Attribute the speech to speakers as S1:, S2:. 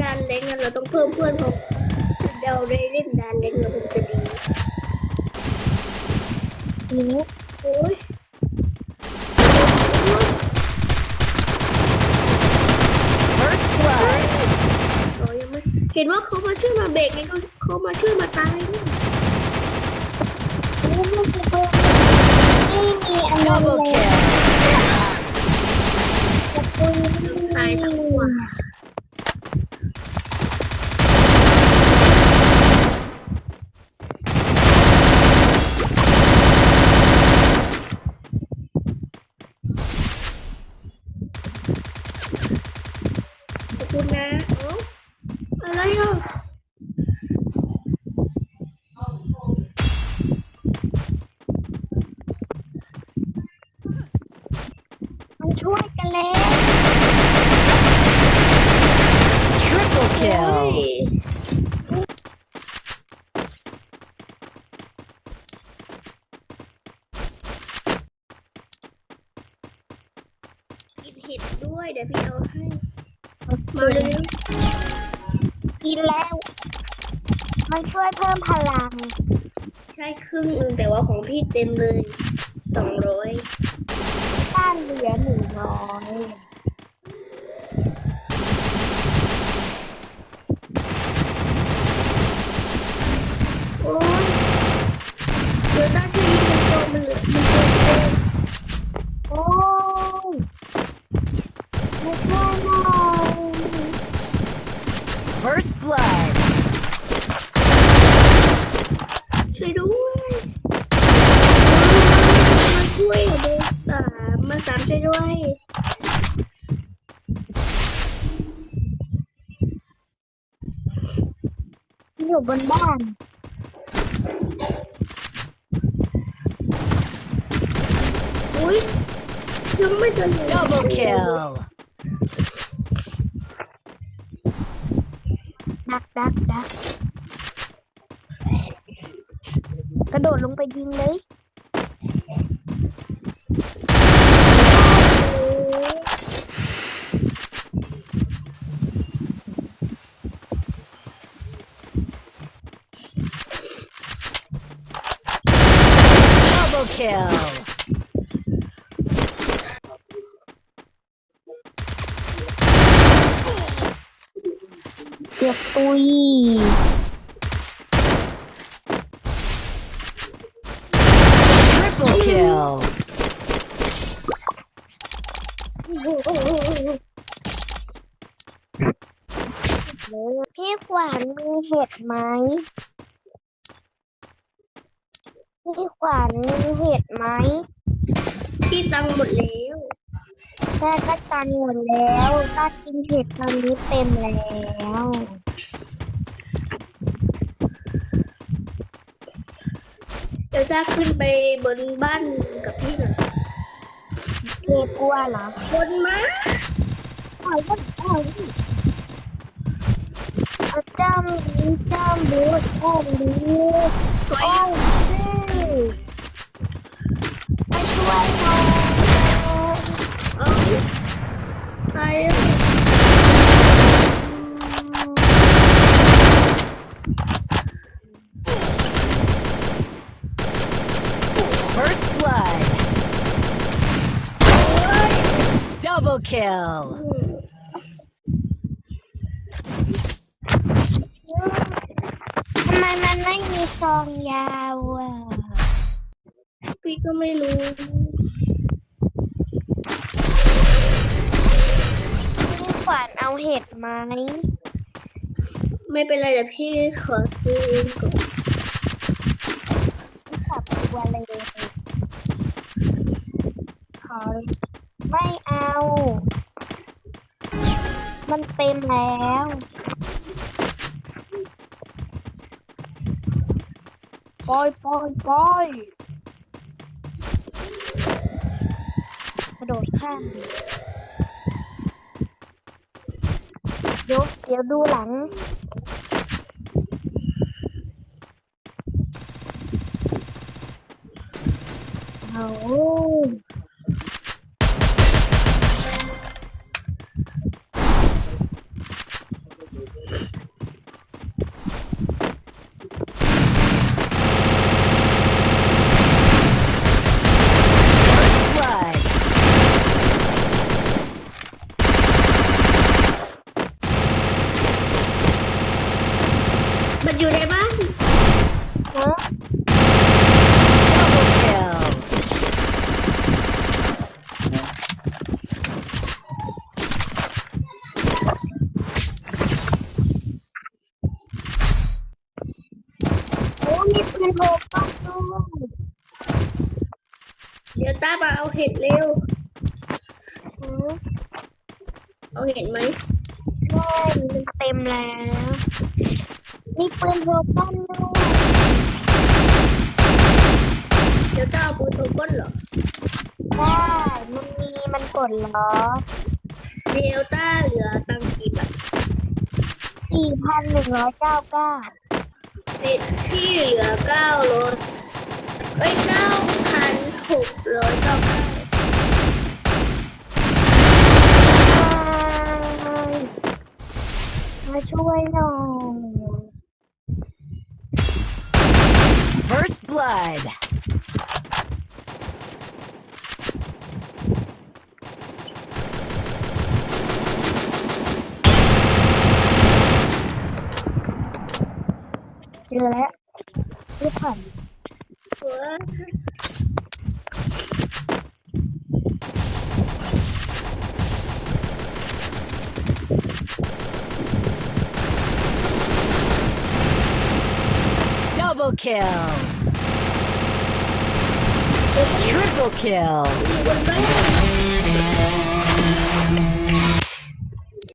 S1: ดานเล็กอะเราต้องเพิ่มเพื่อนเพราะเดาได้เล่นดานเล็กเราถึงจะดี
S2: ทีนี้
S1: โอ้ยเห็นว่าเขามาช่วยมาเบรกนี่เขาเขามาช่วยมาตายนี่
S2: ไม่มีอร์ไม่มีอันนั้นเลย
S1: ตายทั้งหัวข คุณนะเอ้าอะไรอะ
S2: มันช่วยกันแล้ว
S3: Triple
S1: เฮ้ย
S3: kill.
S1: กินเห็ดด้วย เดี๋ยวพี่เอาให้
S2: โอเค
S1: มาเลย
S2: กินแล้ว มันช่วยเพิ่มพลัง
S1: ใช่ครึ่งหนึงแต่ว่าของพี่เต็มเลยสองร้อย
S2: ต้านเหลือหนึ่งร้อย
S1: โอ้ยเดี๋ยวตั้งที่ยิงตัวมันเหลือมันเหลือเต็ม
S2: โอ้ยไม่ช่วยหน่อย
S3: First blood.
S1: ช่วยด้วยมาช่วยเบอร์สามมาสามช่วยด้วย
S2: อยู่บนบ้าน
S1: อุ้ยยังไม่จะเหลือ
S3: Double kill.
S2: ดักดักดักกระโดดลงไปยิงเลย
S3: Double kill.
S2: เกือบตุย
S3: Triple kill.
S2: พี่ขวานมีเห็ดไหมพี่ขวานมีเห็ดไหม
S1: พี่ตังค์หมดแล้ว
S2: แค่ก็ตันหมดแล้วก็กินเห็ดตอนนี้เต็มแล้ว
S1: เดี๋ยวจะขึ้นไปบนบ้านกับพี่หน่อย
S2: เกกลัวเหรอบ
S1: นมา
S2: เอาก็เอาดิเอาจ้ำดีจ้ำดีจ้ำดี
S1: ถอย
S2: เอาสิมาช่วยหน่อย
S1: ตายแล้ว
S3: First blood. Double kill.
S2: ทำไมมันไม่มีซองยาวอะ
S1: พี่ก็ไม่รู้็
S2: ดไหม
S1: ไม่เป็นไรเดี๋ยวพี่ขอซื้อเองก่อน
S2: ขับตัวเลยขอไม่เอา มันเต็มแล้วปล่อยปล่อยปล่อยกระโดดข้าม ดี๋ยวเดียวดูหลัง เอา โทรต้องด้วย
S1: เดี๋ยวต้ามาเอาเห็ดเร็ว
S2: อืม
S1: เอาเห็ดไหม
S2: ใช่มันเต็มแล้ว มีปืนโทรต้นด้วย
S1: เดี๋ยวต้าเอาปืนตัวก้นเหรอ
S2: ได้มันมีมันกดล้อ
S1: เดลต้าเหลือตังค์กี่บาท
S2: สี่พันหนึ่งร้อยเก้าเก้า
S1: พี่พี่เหลือเก้ารถเอ้ยเก้าพันหกร้อยเก้าเก้า
S2: มาช่วยหน่อย
S3: First blood.
S2: เจอแล้วรีบผ่าน
S1: หัว
S3: Double kill. Triple kill.
S1: มีบนต้น